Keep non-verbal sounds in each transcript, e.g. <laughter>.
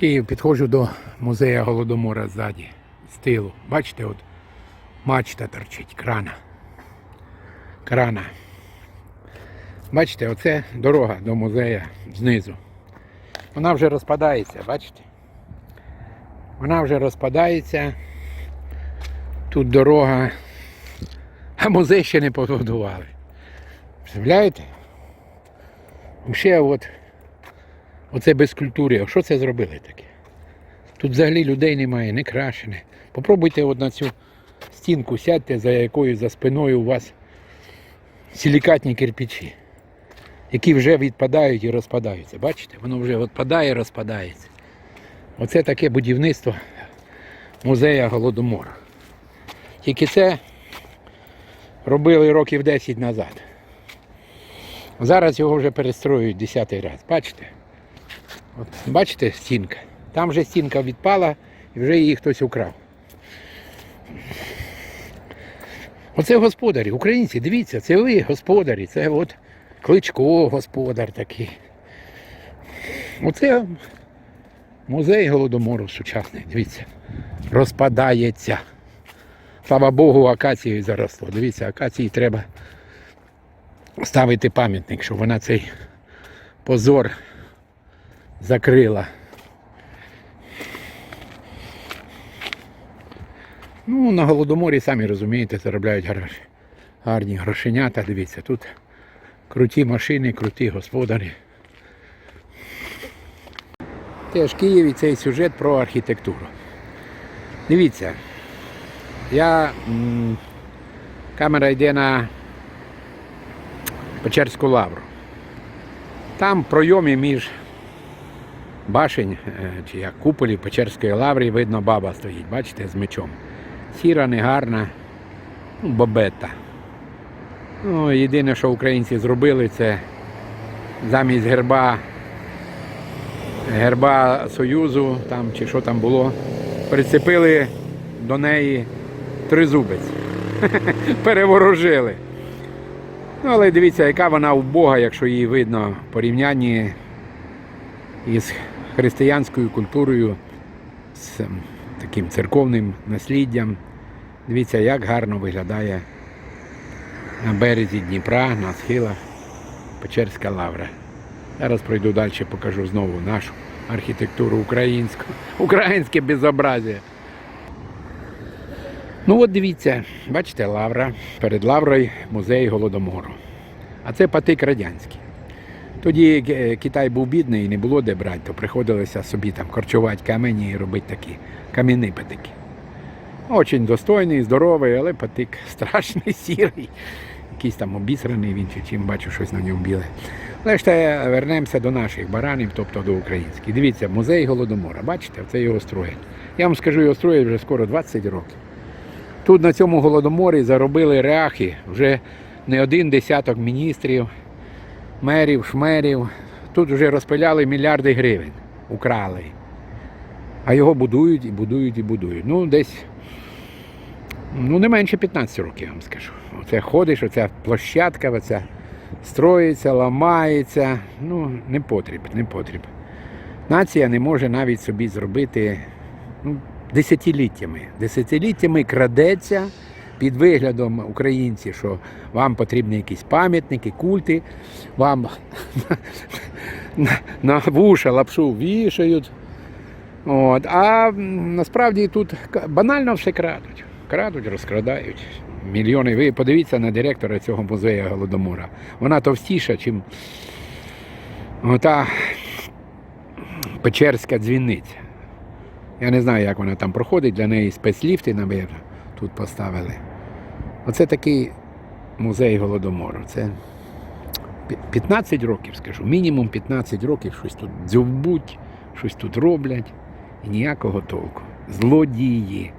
Київ підходжу до музею Голодомора ззаді, з тилу. Бачите, от мачта торчить, крана. Крана. Бачите, оце дорога до музею знизу. Вона вже розпадається, бачите? Вона вже розпадається. Тут дорога, а музей ще не побудували. Представляєте? Ще от Оце без культури. А що це зробили таке? Тут взагалі людей немає, не крашене. Попробуйте от на цю стінку сядьте, за якою за спиною у вас силікатні кирпичі, які вже відпадають і розпадаються. Бачите? Воно вже відпадає і розпадається. Оце таке будівництво музея Голодомора. Тільки це робили років 10 назад. Зараз його вже перестроюють 10 раз. Бачите? От, бачите стінка? Там вже стінка відпала і вже її хтось украв. Оце господарі, українці, дивіться, це ви господарі, це от Кличко господар такий. Оце музей Голодомору сучасний, дивіться, розпадається. Слава Богу, акацією заросло. Дивіться, акації треба ставити пам'ятник, щоб вона цей позор закрила. Ну, на Голодоморі, самі розумієте, заробляють гроші. Гарні грошенята, дивіться, тут круті машини, круті господарі. Теж Київ і цей сюжет про архітектуру. Дивіться, я м, камера йде на Печерську лавру. Там в пройомі між башень е, чи як куполів Печерської лаври видно баба стоїть, бачите, з мечом. Сіра, негарна, ну, бобета. Ну, єдине, що українці зробили, це замість герба герба Союзу там, чи що там було, прицепили до неї тризубець. <laughs> Переворожили. Ну, але дивіться, яка вона убога, якщо її видно в порівнянні із християнською культурою, з ем, таким церковним насліддям. Дивіться, як гарно виглядає на березі Дніпра, на схилах Печерська лавра. Зараз пройду далі, покажу знову нашу архітектуру українську, українське безобразие. Ну от дивіться, бачите, лавра. Перед лаврою музей Голодомору. А це патик радянський. Тоді е, Китай був бідний і не було де брати, то приходилося собі там корчувати камені і робити такі кам'яні патики. Очень достойний, здоровий, але патик <laughs> страшний, сірий. Якийсь там обісраний він чи чим бачу щось на ньому біле. Але ж те, вернемося до наших баранів, тобто до українських. Дивіться, музей Голодомора. Бачите, це його строять. Я вам скажу, його строять вже скоро 20 років. Тут на цьому голодоморі заробили реахи вже не один десяток міністрів, мерів, шмерів. Тут вже розпиляли мільярди гривень, украли. А його будують і будують і будують. Ну, десь ну, не менше 15 років, я вам скажу. Оце ходиш, оця площадка, оця строїться, ламається. Ну, не потріб, не потріб. Нація не може навіть собі зробити ну, десятиліттями. Десятиліттями крадеться під виглядом українців, що вам потрібні якісь пам'ятники, культи, вам <laughs> на, вуша лапшу вішають. От. А насправді тут банально все крадуть. Крадуть, розкрадають. Мільйони. Ви подивіться на директора цього музею Голодомора. Вона товстіша, ніж ота Печерська дзвіниця. Я не знаю, як вона там проходить, для неї спецліфти, напевно, тут поставили. Оце такий музей Голодомору. Це 15 років, скажу, мінімум 15 років щось тут дзюбуть, щось тут роблять і ніякого толку. Злодії.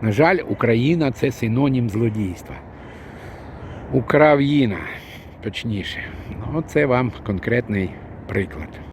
На жаль, Україна це синонім злодійства. Україна, точніше. Ну, Оце вам конкретний приклад.